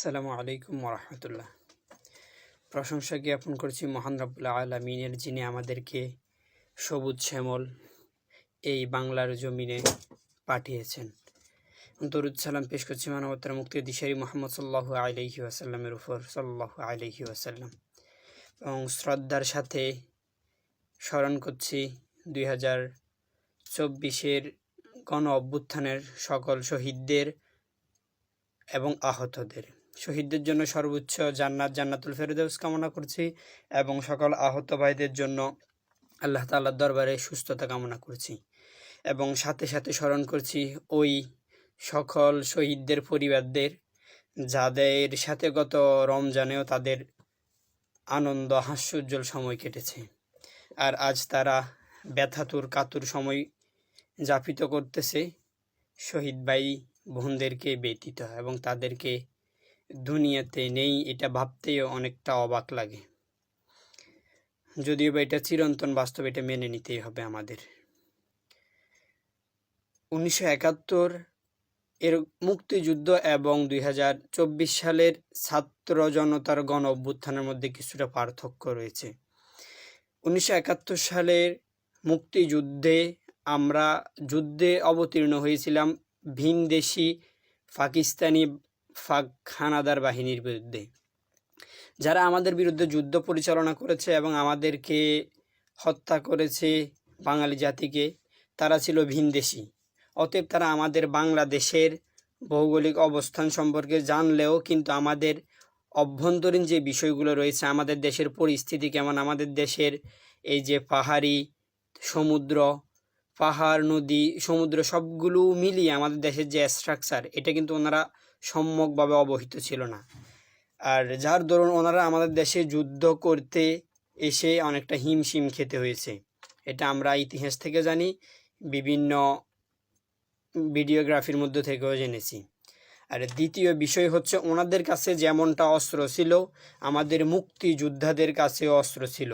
আসসালামু আলাইকুম ওরহমতুল্লাহ প্রশংসা জ্ঞাপন করছি মহান রব্বুল্লাহ আলমিনের, যিনি আমাদেরকে সবুজ শ্যামল এই বাংলার জমিনে পাঠিয়েছেন। দরুদ সালাম পেশ করছি মানবতার মুক্তির দিশারি মোহাম্মদ সাল্লাহ আলহি আসাল্লামের উপর সাল্লাহ আলহি আসাল্লাম এবং শ্রদ্ধার সাথে স্মরণ করছি দুই হাজার চব্বিশের গণ অভ্যুত্থানের সকল শহীদদের এবং আহতদের। শহীদদের জন্য সর্বোচ্চ জান্নাত, জান্নাতুল ফেরদৌস কামনা করছি এবং সকল আহত ভাইদের জন্য আল্লাহ তাল্লার দরবারে সুস্থতা কামনা করছি। এবং সাথে সাথে স্মরণ করছি ওই সকল শহীদদের পরিবারদের, যাদের সাথে গত রমজানেও তাদের আনন্দ, হাস্যোজ্জ্বল সময় কেটেছে। আর আজ তারা ব্যথাতুর, কাতুর সময় যাপিত করতেছে শহীদ ভাই বোনদেরকে ব্যতীত এবং তাদেরকে দুনিয়াতে নেই, এটা ভাবতেও অনেকটা অবাক লাগে। যদিও বা এটা চিরন্তন বাস্তব, এটা মেনে নিতেই হবে আমাদের। উনিশশো একাত্তর এর মুক্তিযুদ্ধ এবং দুই হাজার চব্বিশ সালের ছাত্র জনতার গণ অভ্যুত্থানের মধ্যে কিছুটা পার্থক্য রয়েছে। উনিশশো একাত্তর সালের মুক্তিযুদ্ধে আমরা যুদ্ধে অবতীর্ণ হয়েছিলাম ভিনদেশি, পাকিস্তানি ফাক হানাদার বাহিনীর বিরুদ্ধে। যারা আমাদের বিরুদ্ধে যুদ্ধ পরিচালনা করেছে এবং আমাদেরকে হত্যা করেছে বাঙালি জাতিকে, তারা ছিল ভিনদেশি। অতএব তারা আমাদের বাংলাদেশের ভৌগোলিক অবস্থান সম্পর্কে জানলেও কিন্তু আমাদের অভ্যন্তরীণ যে বিষয়গুলো রয়েছে, আমাদের দেশের পরিস্থিতি কেমন, আমাদের দেশের এই যে পাহাড়ি, সমুদ্র, পাহাড়, নদী, সমুদ্র সবগুলো মিলিয়ে আমাদের দেশের যে স্ট্রাকচার এটা কিন্তু ওনারা সম্যকভাবে অবহিত ছিল না। আর যার দরুন ওনারা আমাদের দেশে যুদ্ধ করতে এসে অনেকটা হিমশিম খেতে হয়েছে। এটা আমরা ইতিহাস থেকে জানি, বিভিন্ন ভিডিওগ্রাফির মধ্যে থেকেও জেনেছি। আর দ্বিতীয় বিষয় হচ্ছে ওনাদের কাছে যেমনটা অস্ত্র ছিল, আমাদের মুক্তিযোদ্ধাদের কাছেও অস্ত্র ছিল।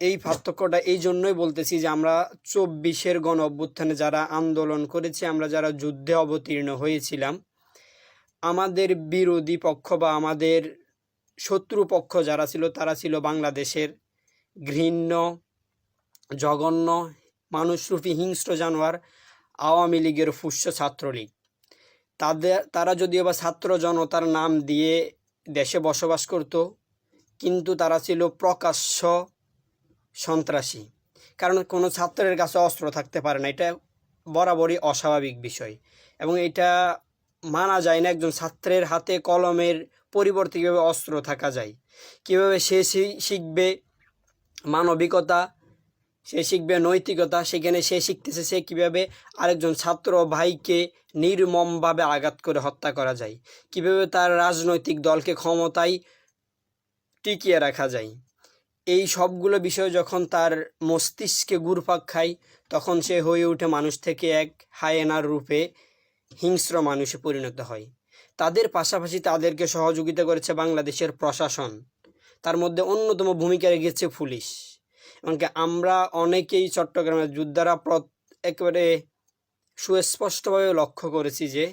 এই পার্থক্যটা এই জন্যই বলতেছি যে আমরা চব্বিশের গণ অভ্যুত্থানে যারা আন্দোলন করেছি, আমরা যারা যুদ্ধে অবতীর্ণ হয়েছিলাম আমাদের বিরোধী পক্ষ বা আমাদের শত্রু পক্ষ যারা ছিল, তারা ছিল বাংলাদেশের ঘৃণ্য, জঘন্য, মানুষরূপী হিংস্র জানোয়ার আওয়ামী লীগের ফুস্য ছাত্রলীগ। তাদের, তারা যদিও বা ছাত্র জনতার নাম দিয়ে দেশে বসবাস করত, কিন্তু তারা ছিল প্রকাশ্য সন্ত্রাসী। কারণ কোনো ছাত্রের কাছে অস্ত্র থাকতে পারে না, এটা বরাবরই অস্বাভাবিক বিষয়। এবং এটা মানা যায় না একজন ছাত্রের হাতে কলমের পরিবর্তে কীভাবে অস্ত্র থাকা যায়। কীভাবে সে শিখবে মানবিকতা, সে শিখবে নৈতিকতা, সেখানে সে শিখতেছে সে কীভাবে আরেকজন ছাত্র ভাইকে নির্মমভাবে আঘাত করে হত্যা করা যায়। কীভাবে তার রাজনৈতিক দলকে ক্ষমতায় টিকিয়ে রাখা যায়। এই সবগুলো বিষয় যখন তার মস্তিষ্কে ঘুরপাক খায়, তখন সে হয়ে ওঠে মানুষ থেকে এক হায়েনার রূপে হিংস্র মানুষে পরিণত হয়। তাদের পাশাপাশি তাদেরকে সহযোগিতা করেছে বাংলাদেশের প্রশাসন। তার মধ্যে অন্যতম ভূমিকা রেখেছে পুলিশ। এমনকি আমরা অনেকেই চট্টগ্রামের যোদ্ধারা একেবারে সুস্পষ্টভাবে লক্ষ্য করেছি যে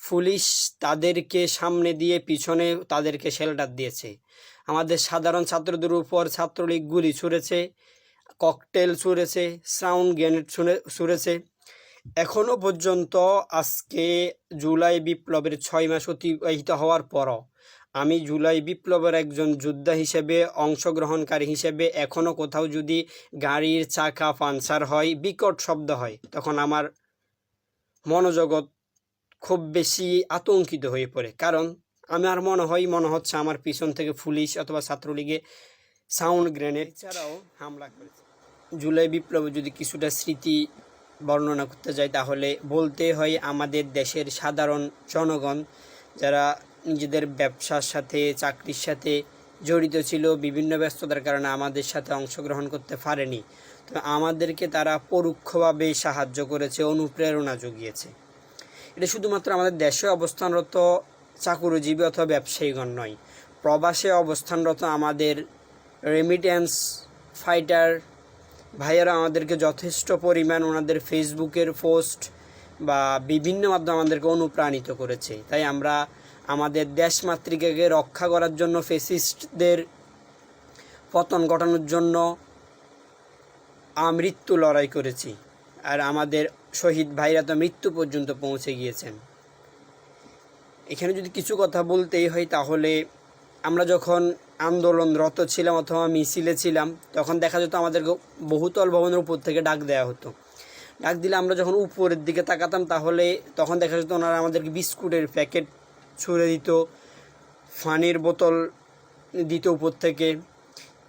পুলিশ তাদেরকে সামনে দিয়ে পিছনে তাদেরকে শেল্টার দিয়েছে। আমাদের সাধারণ ছাত্রদের উপর ছাত্রলীগ গুলি ছুঁড়েছে, ককটেল ছুঁড়েছে, সাউন্ড গ্রেনেড ছুঁড়ে ছুঁড়েছে। এখনও পর্যন্ত আজকে জুলাই বিপ্লবের ছয় মাস অতিবাহিত হওয়ার পরও আমি জুলাই বিপ্লবের একজন যোদ্ধা হিসেবে, অংশগ্রহণকারী হিসেবে এখনও কোথাও যদি গাড়ির চাকা পাঞ্চার হয়, বিকট শব্দ হয়, তখন আমার মনোজগৎ খুব বেশি আতঙ্কিত হয়ে পড়ে। কারণ আমার মনে হয়, মনে হচ্ছে আমার পিছন থেকে পুলিশ অথবা ছাত্রলীগে সাউন্ড গ্রেনেড ছাড়াও হামলা করেছে। জুলাই বিপ্লবে যদি কিছুটা স্মৃতি বর্ণনা করতে যাই তাহলে বলতে হয় আমাদের দেশের সাধারণ জনগণ যারা নিজেদের ব্যবসার সাথে, চাকরির সাথে জড়িত ছিল, বিভিন্ন ব্যস্ততার কারণে আমাদের সাথে অংশগ্রহণ করতে পারেনি। তো আমাদেরকে তারা পরোক্ষভাবে সাহায্য করেছে, অনুপ্রেরণা জুগিয়েছে। এটা শুধুমাত্র আমাদের দেশে অবস্থানরত চাকুরিজীবী অথবা ব্যবসায়ীগণ নয়, প্রবাসে অবস্থানরত আমাদের রেমিটেন্স ফাইটার ভাইয়েরা, আমাদেরকে যথেষ্ট পরিমাণ ওনাদের ফেসবুকের পোস্ট বা বিভিন্ন মাধ্যমে আমাদেরকে অনুপ্রাণিত করেছে। তাই আমরা আমাদের দেশমাতৃকাকে রক্ষা করার জন্য, ফেসিস্টদের পতন ঘটানোর জন্য আমৃত্যু লড়াই করেছি। আর আমাদের শহীদ ভাইরা তো মৃত্যু পর্যন্ত পৌঁছে গিয়েছেন। এখানে যদি কিছু কথা বলতেই হয়, তাহলে আমরা যখন আন্দোলনরত ছিলাম অথবা মিছিলে ছিলাম, তখন দেখা যেত আমাদেরকে বহুতল ভবনের উপর থেকে ডাক দেওয়া হতো। ডাক দিলে আমরা যখন উপরের দিকে তাকাতাম, তাহলে তখন দেখা যেত ওনারা আমাদেরকে বিস্কুটের প্যাকেট ছুঁড়ে দিত, ফানির বোতল দিত উপর থেকে।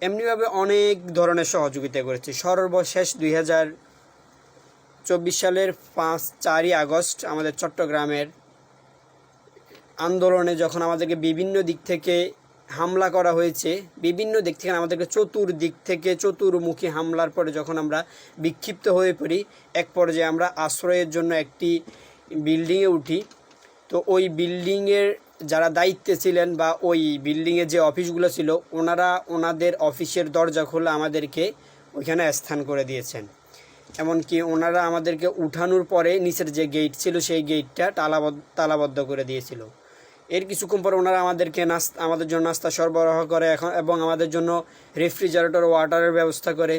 এমনিভাবে অনেক ধরনের সহযোগিতা করেছে। সর্বশেষ দুই হাজার চব্বিশ সালের পাঁচ চারই আগস্ট আমাদের চট্টগ্রামের আন্দোলনে যখন আমাদেরকে বিভিন্ন দিক থেকে হামলা করা হয়েছে। বিভিন্ন দিক থেকে, আমাদেরকে চতুর্দিক থেকে চতুর্মুখী হামলার পরে যখন আমরা বিক্ষিপ্ত হয়ে পড়ি, এক পর্যায়ে আমরা আশ্রয়ের জন্য একটি বিল্ডিংয়ে উঠি। তো ওই বিল্ডিংয়ের যারা দায়িত্বে ছিলেন বা ওই বিল্ডিংয়ে যে অফিসগুলো ছিল, ওনারা ওনাদের অফিসের দরজা খুলে আমাদেরকে ওইখানে স্থান করে দিয়েছেন। এমনকি ওনারা আমাদেরকে উঠানোর পরে নিচের যে গেট ছিল, সেই গেটটা তালাবদ্ধ তালাবদ্ধ করে দিয়েছিল। এর কিছুক্ষণ পর ওনারা আমাদেরকে নাস্তা আমাদের জন্য নাস্তা সরবরাহ করে এখন এবং আমাদের জন্য রেফ্রিজারেটর, ওয়াটারের ব্যবস্থা করে।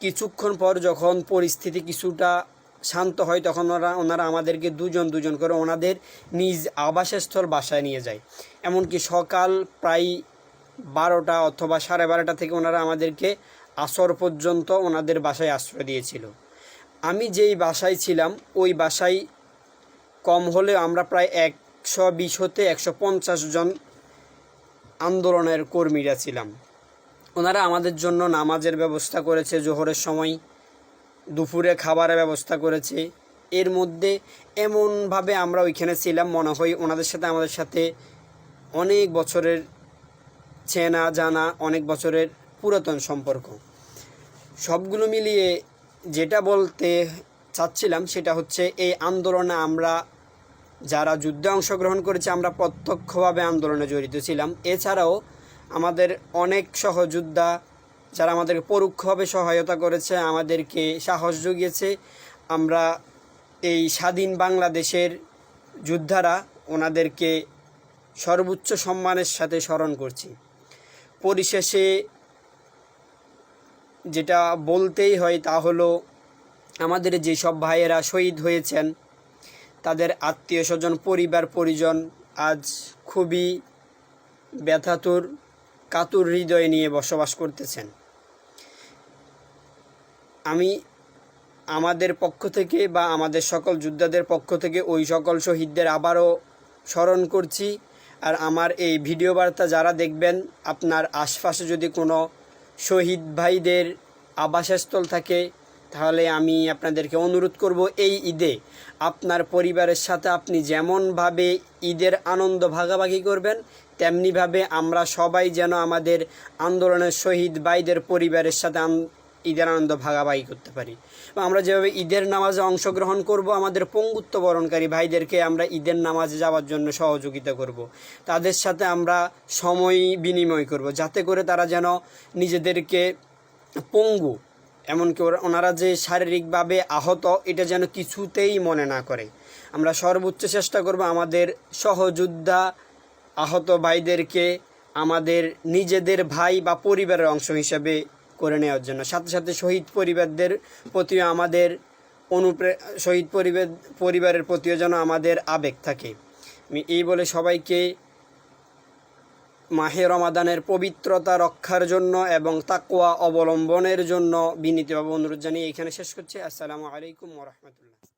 কিছুক্ষণ পর যখন পরিস্থিতি কিছুটা শান্ত হয়, তখন ওরা ওনারা আমাদেরকে দুজন দুজন করে ওনাদের নিজ আবাসস্থল বাসায় নিয়ে যায়। এমনকি সকাল প্রায় বারোটা অথবা সাড়ে বারোটা থেকে ওনারা আমাদেরকে আসর পর্যন্ত ওনাদের বাসায় আশ্রয় দিয়েছিল। আমি যেই বাসায় ছিলাম, ওই বাসায় কম হলেও আমরা প্রায় একশো বিশ হতে একশো পঞ্চাশ জন আন্দোলনের কর্মীরা ছিলাম। ওনারা আমাদের জন্য নামাজের ব্যবস্থা করেছে, জোহরের সময় দুপুরে খাবারের ব্যবস্থা করেছে। এর মধ্যে এমনভাবে আমরা ওইখানে ছিলাম, মনে হয় ওনাদের সাথে আমাদের সাথে অনেক বছরের চেনা জানা, অনেক বছরের পুরাতন সম্পর্ক। সবগুলো মিলিয়ে যেটা বলতে চাচ্ছিলাম সেটা হচ্ছে, এই আন্দোলনে আমরা যারা যুদ্ধে অংশগ্রহণ করেছে, আমরা প্রত্যক্ষভাবে আন্দোলনে জড়িত ছিলাম। এছাড়াও আমাদের অনেক সহযোদ্ধা যারা আমাদেরকে পরোক্ষভাবে সহায়তা করেছে, আমাদেরকে সাহস জুগিয়েছে। আমরা এই স্বাধীন বাংলাদেশের যোদ্ধারা ওনাদেরকে সর্বোচ্চ সম্মানের সাথে স্মরণ করছি। পরিশেষে যেটা বলতেই হয় তা হলো, আমাদের যেসব ভাইয়েরা শহীদ হয়েছেন তাদের আত্মীয় স্বজন, পরিবার, পরিজন আজ খুবই ব্যথাতুর, কাতুর হৃদয় নিয়ে বসবাস করতেছেন। আমি আমাদের পক্ষ থেকে বা আমাদের সকল যোদ্ধাদের পক্ষ থেকে ওই সকল শহীদদের আবারও স্মরণ করছি। আর আমার এই ভিডিও বার্তা যারা দেখবেন, আপনার আশপাশে যদি কোনো শহীদ ভাইদের আবাসস্থল থাকে তাহলে আমি আপনাদেরকে অনুরোধ করব এই ঈদে আপনার পরিবারের সাথে আপনি যেমনভাবে ঈদের আনন্দ ভাগাভাগি করবেন, তেমনিভাবে আমরা সবাই যেন আমাদের আন্দোলনের শহীদ ভাইদের পরিবারের সাথে ঈদের আনন্দ ভাগাভাগি করতে পারি আমরা যেভাবে ঈদের নামাজে অংশগ্রহণ করব, আমাদের পঙ্গুত্ব বরণকারী ভাইদেরকে আমরা ঈদের নামাজে যাওয়ার জন্য সহযোগিতা করব। তাদের সাথে আমরা সময় বিনিময় করব, যাতে করে তারা যেন নিজেদেরকে পঙ্গু এমনকি ওরা- ওনারা যে শারীরিকভাবে আহত, এটা যেন কিছুতেই মনে না করে। আমরা সর্বোচ্চ চেষ্টা করব আমাদের সহযোদ্ধা আহত ভাইদেরকে আমাদের নিজেদের ভাই বা পরিবারের অংশ হিসাবে করে নেওয়ার জন্য। সাথে সাথে শহীদ পরিবারদের প্রতিও আমাদের অনুপ্রে শহীদ পরিবার পরিবারের প্রতিও যেন আমাদের আবেগ থাকে। আমি এই বলে সবাইকে মাহে রমাদানের পবিত্রতা রক্ষার জন্য এবং তাকোয়া অবলম্বনের জন্য বিনীতভাবে অনুরোধ জানিয়ে এখানে শেষ করছি। আসসালামু আলাইকুম ওরহমতুল্লাহ